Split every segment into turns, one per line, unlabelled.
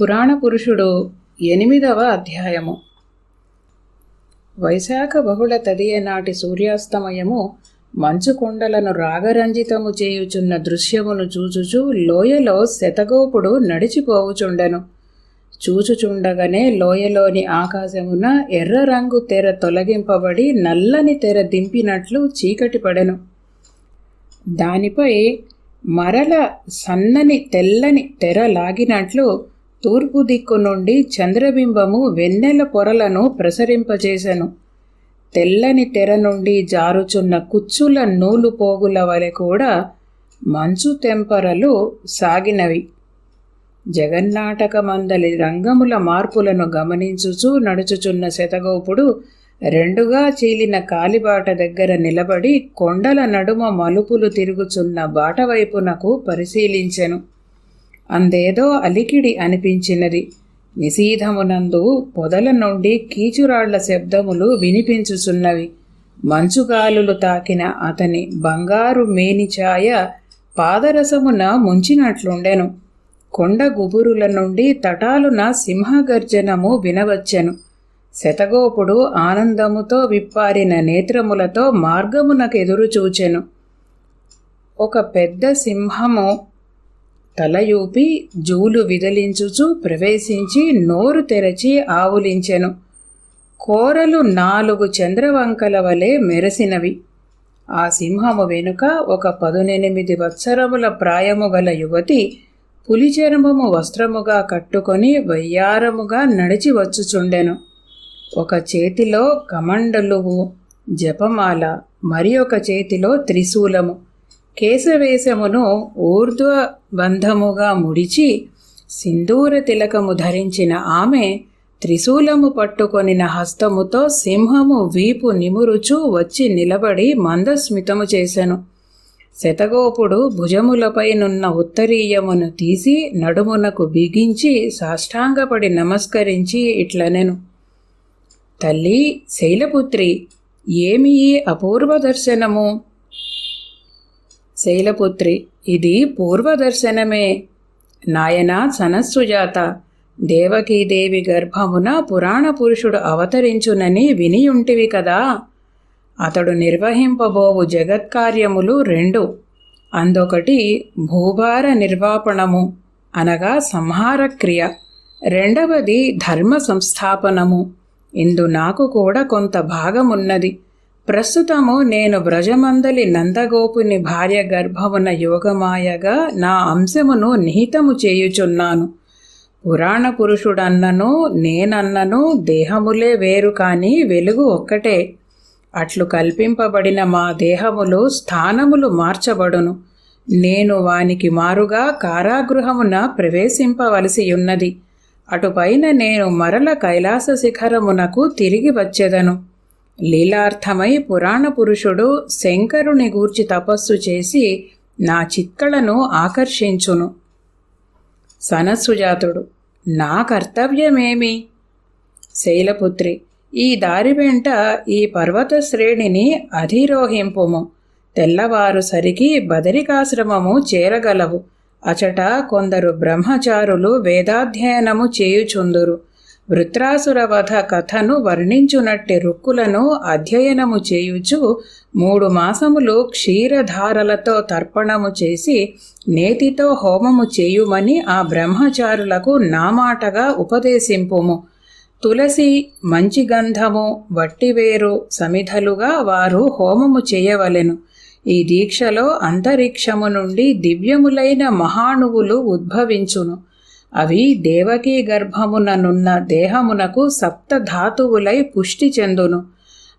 పురాణ పురుషుడు ఎనిమిదవ అధ్యాయము. వైశాఖ బహుళ తదియ నాటి సూర్యాస్తమయము మంచు కొండలను రాగరంజితము చేయుచున్న దృశ్యమును చూచుచు లోయలో శతగోపుడు నడిచిపోవుచుండెను. చూచుచుండగానే లోయలోని ఆకాశమున ఎర్ర రంగు తెర తొలగింపబడి నల్లని తెర దింపినట్లు చీకటి పడెను. దానిపై మరల సన్నని తెల్లని తెర లాగినట్లు తూర్పు దిక్కు నుండి చంద్రబింబము వెన్నెల పొరలను ప్రసరింపజేశను తెల్లని తెర నుండి జారుచున్న కుచ్చుల నూలు పోగుల వలె కూడా మంచు తెంపరలు సాగినవి. జగన్నాటకమందలి రంగముల మార్పులను గమనించుచూ నడుచుచున్న శతగోపుడు రెండుగా చీలిన కాలిబాట దగ్గర నిలబడి కొండల నడుమ మలుపులు తిరుగుచున్న బాట వైపునకు పరిశీలించెను. అందేదో అలికిడి అనిపించినది. నిశీధమునందు పొదల నుండి కీచురాళ్ళ శబ్దములు వినిపించుచున్నవి. మంచుగాలులు తాకిన అతని బంగారు మేనిఛాయ పాదరసమున ముంచినట్లుండెను. కొండ గుబురుల నుండి తటాలున సింహగర్జనము వినవచ్చెను. శతగోపుడు ఆనందముతో విప్పారిన నేత్రములతో మార్గమునకెదురు చూచెను ఒక పెద్ద సింహము తలయూపి జూలు విదిలించుచు ప్రవేశించి నోరు తెరచి ఆవులించెను. కోరలు నాలుగు చంద్రవంకల వలె మెరసినవి. ఆ సింహము వెనుక ఒక పదునెనిమిది వత్సరముల ప్రాయము గల యువతి పులిచర్మము వస్త్రముగా కట్టుకొని వయ్యారముగా నడిచి వచ్చుచుండెను. ఒక చేతిలో కమండలువు జపమాల మరి ఒక చేతిలో త్రిశూలము. కేశవేశమును ఊర్ధ్వబంధముగా ముడిచి సింధూర తిలకము ధరించిన ఆమె త్రిశూలము పట్టుకొనిన హస్తముతో సింహము వీపు నిమురుచు వచ్చి నిలబడి మందస్మితము చేసెను. శతగోపుడు భుజములపైనున్న ఉత్తరీయమును తీసి నడుమునకు బిగించి సాష్టాంగపడి నమస్కరించి ఇట్లనెను. తల్లి శైలపుత్రి ఏమి ఈ అపూర్వ దర్శనము? శైలపుత్రి ఇది పూర్వదర్శనమే. నాయన సనస్సుజాత దేవకీదేవి గర్భమున పురాణ పురుషుడు అవతరించునని వినియుంటివి కదా. అతడు నిర్వహింపబోవు జగత్కార్యములు రెండు. అందొకటి భూభార నిర్వాపణము అనగా సంహార క్రియ రెండవది ధర్మ సంస్థాపనము. ఇందు నాకు కూడా కొంత భాగమున్నది. ప్రస్తుతము నేను వ్రజమందలి నందగోపుని భార్య గర్భమున యోగమాయగా నా అంశమును నిహితము చేయుచున్నాను. పురాణ పురుషుడన్నను నేనన్నను దేహములే వేరు కానీ వెలుగు ఒక్కటే. అట్లు కల్పింపబడిన మా దేహములు స్థానములు మార్చబడును. నేను వానికి మారుగా కారాగృహమున ప్రవేశింపవలసి ఉన్నది అటుపైన నేను మరల కైలాస శిఖరమునకు తిరిగి వచ్చేదను. లీలార్థమై పురాణ పురుషుడు శంకరుని గూర్చి తపస్సు చేసి నా చిక్కలను ఆకర్షించును. సనస్సుజాతుడు నా కర్తవ్యమేమి? శైలపుత్రి ఈ దారి వెంట ఈ పర్వత శ్రేణిని అధిరోహింపుము. తెల్లవారు సరికి బదరికాశ్రమము చేరగలవు. అచట కొందరు బ్రహ్మచారులు వేదాధ్యయనము చేయుచుందురు. వృత్రాసురవధ కథను వర్ణించునట్టి రుక్కులను అధ్యయనము చేయుచు మూడు మాసములు క్షీరధారలతో తర్పణము చేసి నేతితో హోమము చేయుమని ఆ బ్రహ్మచారులకు నామాటగా ఉపదేశింపుము. తులసి మంచి గంధము వట్టివేరు సమిధలుగా వారు హోమము చేయవలెను. ఈ దీక్షలో అంతరిక్షము నుండి దివ్యములైన మహాణువులు ఉద్భవించును. అవి దేవకీ గర్భముననున్న దేహమునకు సప్త ధాతువులై పుష్టి చెందును.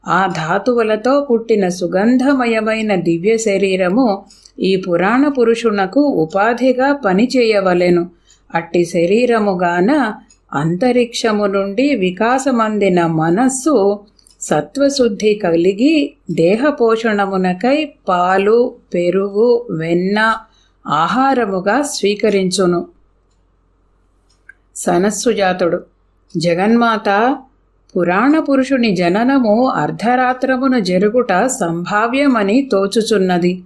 ఆ ధాతువులతో పుట్టిన సుగంధమయమైన దివ్య శరీరము ఈ పురాణ పురుషునకు ఉపాధిగా పనిచేయవలెను అట్టి శరీరముగాన అంతరిక్షము నుండి వికాసమందిన మనస్సు సత్వశుద్ధి కలిగి దేహపోషణమునకై పాలు పెరుగు వెన్న ఆహారముగా స్వీకరించును. సనస్సుజాతుడు జగన్మాత పురాణ పురుషుని జననము అర్ధరాత్రమున జరుగుట సంభావ్యమని తోచుచున్నది.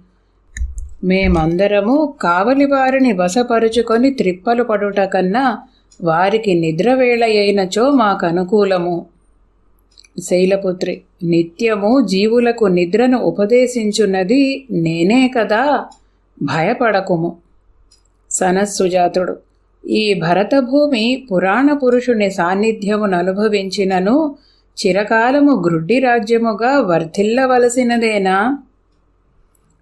మేమందరము కావలివారిని వశపరుచుకొని త్రిప్పలు పడుట కన్నా వారికి నిద్రవేళ అయినచో మాకనుకూలము. శైలపుత్రి నిత్యము జీవులకు నిద్రను ఉపదేశించున్నది నేనే కదా భయపడకుము. సనస్సుజాతుడు ఈ భరతభూమి పురాణ పురుషుని సాన్నిధ్యమును అనుభవించినను చిరకాలము గ్రుడ్డి రాజ్యముగా వర్ధిల్లవలసినదేనా?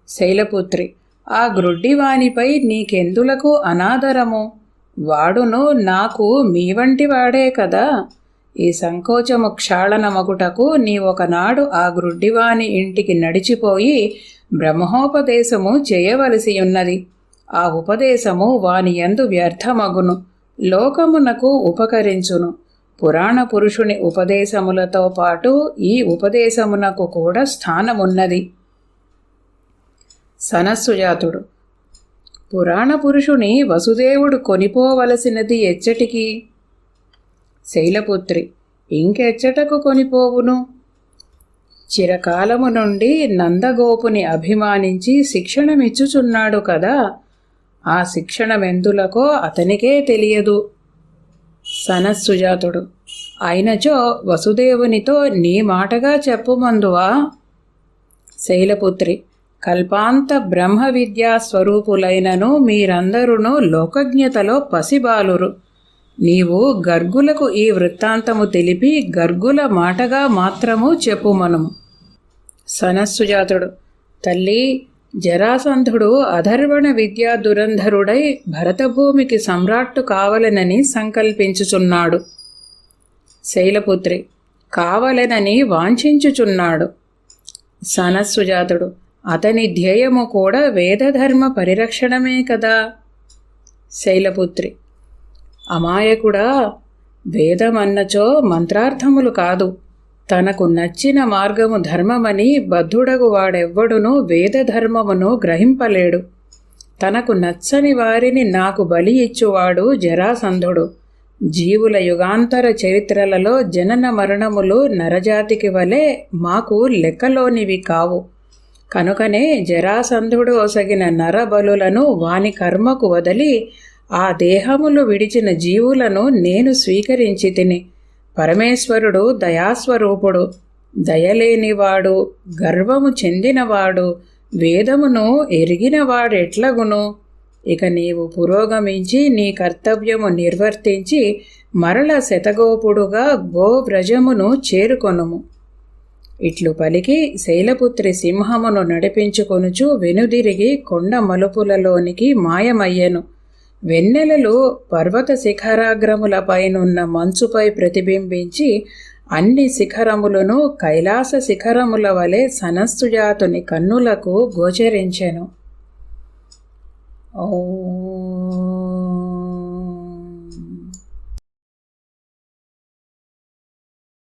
శైలపుత్రి ఆ గ్రుడ్డివానిపై నీకెందులకు అనాదరము? వాడును నాకు మీ వంటి వాడే కదా. ఈ సంకోచము క్షాళనమగుటకు నీ ఒకనాడు ఆ గ్రుడ్డివాని ఇంటికి నడిచిపోయి బ్రహ్మోపదేశము చేయవలసి ఉన్నది ఆ ఉపదేశము వాని యందు వ్యర్థమగును. లోకమునకు ఉపకరించును. పురాణ పురుషుని ఉపదేశములతో పాటు ఈ ఉపదేశమునకు కూడా స్థానమున్నది. సనస్సుజాతుడు పురాణ పురుషుని వసుదేవుడు కొనిపోవలసినది ఎచ్చటికి? శైలపుత్రి. ఇంకెచ్చటకు కొనిపోవును? చిరకాలము నుండి నందగోపుని అభిమానించి శిక్షణమిచ్చుచున్నాడు కదా? ఆ శిక్షణమెందులకో అతనికే తెలియదు. సనస్సుజాతుడు. అయినచో వసుదేవునితో నీ మాటగా చెప్పుమందువా? శైలపుత్రి. కల్పాంత బ్రహ్మ విద్యా స్వరూపులైనను మీరందరూ లోకజ్ఞతలో పసిబాలురు. నీవు గర్గులకు ఈ వృత్తాంతము తెలిపి గర్గుల మాటగా మాత్రము చెప్పుమనుము. సనస్సుజాతుడు. తల్లి జరాసంధుడు అధర్వణ విద్యా దురంధరుడై భరతభూమికి సమ్రాట్టు కావలెనని సంకల్పించుచున్నాడు. శైలపుత్రి కావలెనని వాంఛించుచున్నాడు. సనస్సుజాతుడు అతని ధ్యేయము కూడా వేదధర్మ పరిరక్షణమే కదా? శైలపుత్రి అమాయకుడా వేదమన్నచో మంత్రార్థములు కాదు. తనకు నచ్చిన మార్గము ధర్మమని బద్ధుడగు వాడెవ్వడును వేదధర్మమును గ్రహింపలేడు. తనకు నచ్చని వారిని నాకు బలి ఇచ్చువాడు జరాసంధుడు. జీవుల యుగాంతర చరిత్రలలో జనన మరణములు నరజాతికి వలె మాకు లెక్కలోనివి కావు. కనుకనే జరాసంధుడు ఒసగిన నరబలులను వాని కర్మకు వదిలి ఆ దేహములు విడిచిన జీవులను నేను స్వీకరించి తిని పరమేశ్వరుడు దయాస్వరూపుడు దయలేనివాడు గర్వము చెందినవాడు వేదమును ఎరిగినవాడెట్లగును? ఇక నీవు పురోగమించి నీ కర్తవ్యము నిర్వర్తించి మరల శతగోపుడుగా గోవ్రజమును చేరుకొనుము. ఇట్లు పలికి శైలపుత్రి సింహమును నడిపించుకొనుచు వెనుదిరిగి కొండ మలుపులలోనికి మాయమయ్యెను. వెన్నెలలు పర్వత శిఖరాగ్రములపైనున్న మంచుపై ప్రతిబింబించి అన్ని శిఖరములను కైలాస శిఖరముల వలె సనస్సుజాతుని కన్నులకు గోచరించెను. ఓ